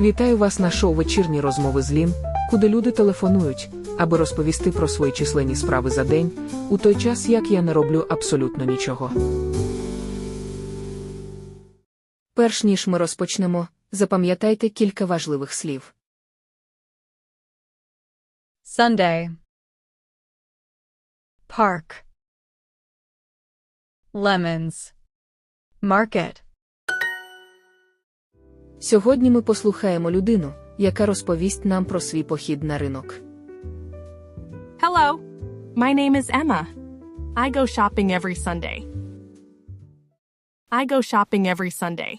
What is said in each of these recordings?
Вітаю вас на шоу вечірні розмови з Лін, куди люди телефонують, аби розповісти про свої численні справи за день, у той час як я не роблю абсолютно нічого. Перш ніж ми розпочнемо, запам'ятайте кілька важливих слів. Sunday. Park. Lemons. Market. Сьогодні ми послухаємо людину, яка розповість нам про свій похід на ринок. Hello. My name is Emma. I go shopping every Sunday. I go shopping every Sunday.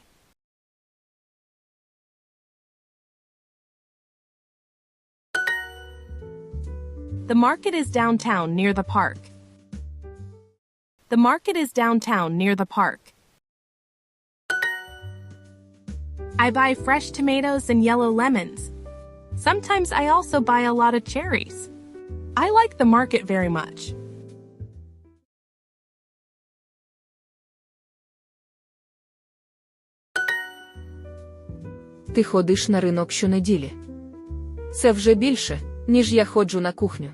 The market is downtown near the park. The market is downtown near the park. I buy fresh tomatoes and yellow lemons. Sometimes I also buy a lot of cherries. I like the market very much. Ти ходиш на ринок щонеділі. Це вже більше, ніж я ходжу на кухню.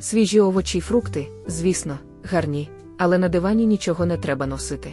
Свіжі овочі й фрукти, звісно, гарні, але на дивані нічого не треба носити.